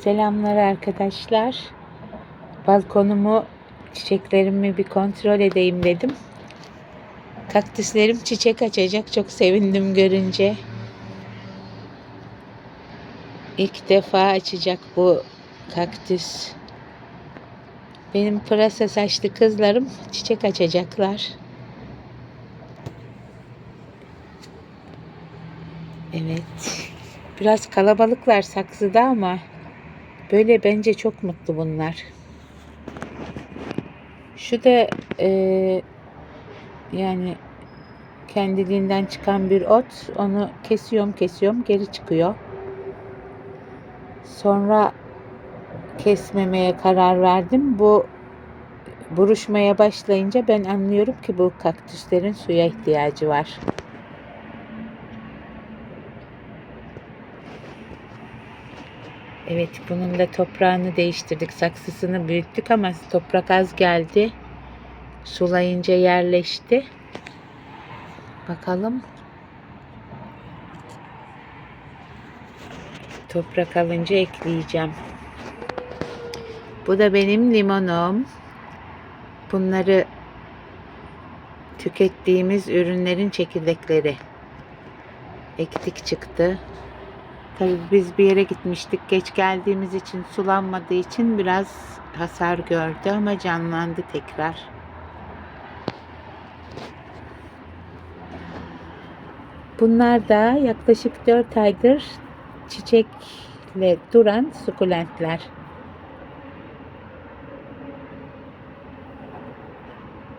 Selamlar arkadaşlar. Balkonumu, çiçeklerimi bir kontrol edeyim dedim. Kaktüslerim çiçek açacak. Çok sevindim görünce. İlk defa açacak bu kaktüs. Benim pırasa saçlı kızlarım çiçek açacaklar. Evet. Biraz kalabalıklar saksıda ama böyle bence çok mutlu bunlar. Şu da eee, yani kendiliğinden çıkan bir ot. Onu kesiyorum kesiyorum geri çıkıyor. Sonra kesmemeye karar verdim. Bu buruşmaya başlayınca ben anlıyorum ki bu kaktüslerin suya ihtiyacı var. Evet bunun da toprağını değiştirdik. Saksısını büyüttük ama toprak az geldi. Sulayınca yerleşti. Bakalım. Toprak alınca ekleyeceğim. Bu da benim limonum. Bunları tükettiğimiz ürünlerin çekirdekleri. Ektik çıktı. Tabii biz bir yere gitmiştik. Geç geldiğimiz için sulanmadığı için biraz hasar gördü ama canlandı tekrar. Bunlar da yaklaşık 4 aydır çiçekle duran sukulentler.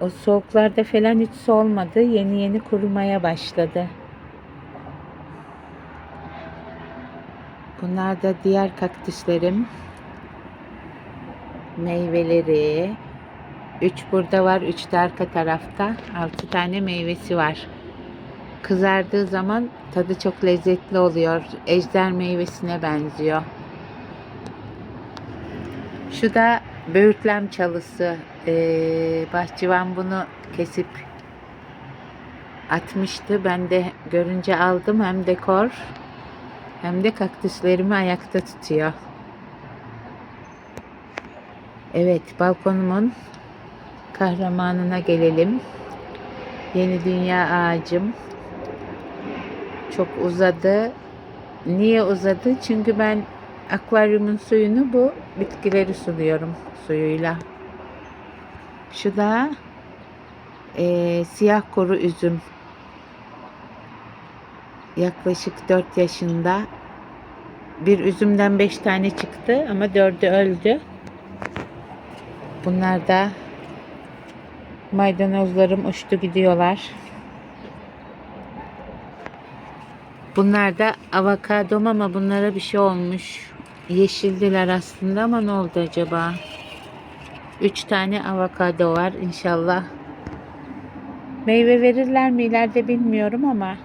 O soğuklarda falan hiç solmadı. Yeni yeni kurumaya başladı. Bunlar da diğer kaktüslerim. Meyveleri. Üç burada var, üç de arka tarafta. Altı tane meyvesi var. Kızardığı zaman tadı çok lezzetli oluyor. Ejder meyvesine benziyor. Şu da böğürtlen çalısı. Ee, bahçıvan bunu kesip atmıştı. Ben de görünce aldım hem dekor hem de kaktüslerimi ayakta tutuyor. Evet, balkonumun kahramanına gelelim. Yeni dünya ağacım. Çok uzadı. Niye uzadı? Çünkü ben akvaryumun suyunu bu bitkileri suluyorum suyuyla. Şu da eee, siyah kuru üzüm yaklaşık 4 yaşında. Bir üzümden 5 tane çıktı ama 4'ü öldü. Bunlar da maydanozlarım uçtu gidiyorlar. Bunlar da avokadom ama bunlara bir şey olmuş. Yeşildiler aslında ama ne oldu acaba? 3 tane avokado var inşallah. Meyve verirler mi ileride bilmiyorum ama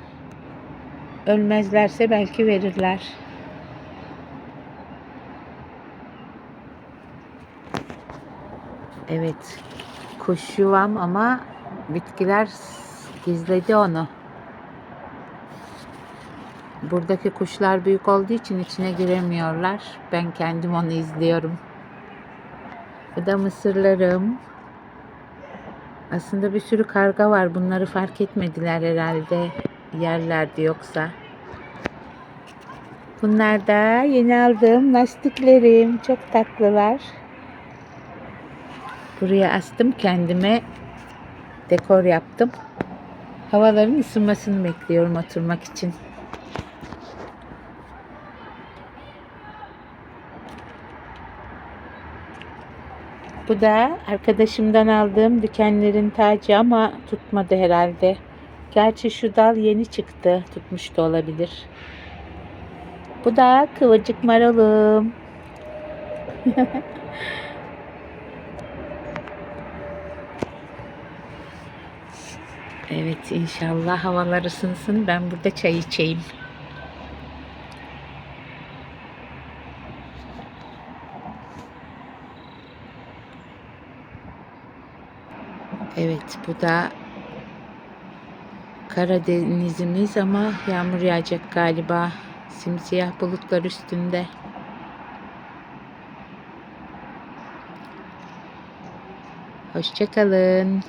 Ölmezlerse belki verirler. Evet. Kuş yuvam ama bitkiler gizledi onu. Buradaki kuşlar büyük olduğu için içine giremiyorlar. Ben kendim onu izliyorum. Bu da mısırlarım. Aslında bir sürü karga var. Bunları fark etmediler herhalde yerlerdi yoksa. Bunlar da yeni aldığım lastiklerim. Çok tatlılar. Buraya astım kendime dekor yaptım. Havaların ısınmasını bekliyorum oturmak için. Bu da arkadaşımdan aldığım dikenlerin tacı ama tutmadı herhalde. Gerçi şu dal yeni çıktı. Tutmuş da olabilir. Bu da kıvırcık marulum. evet inşallah havalar ısınsın. Ben burada çay içeyim. Evet bu da Karadeniz'imiz ama yağmur yağacak galiba. Simsiyah bulutlar üstünde. Hoşçakalın.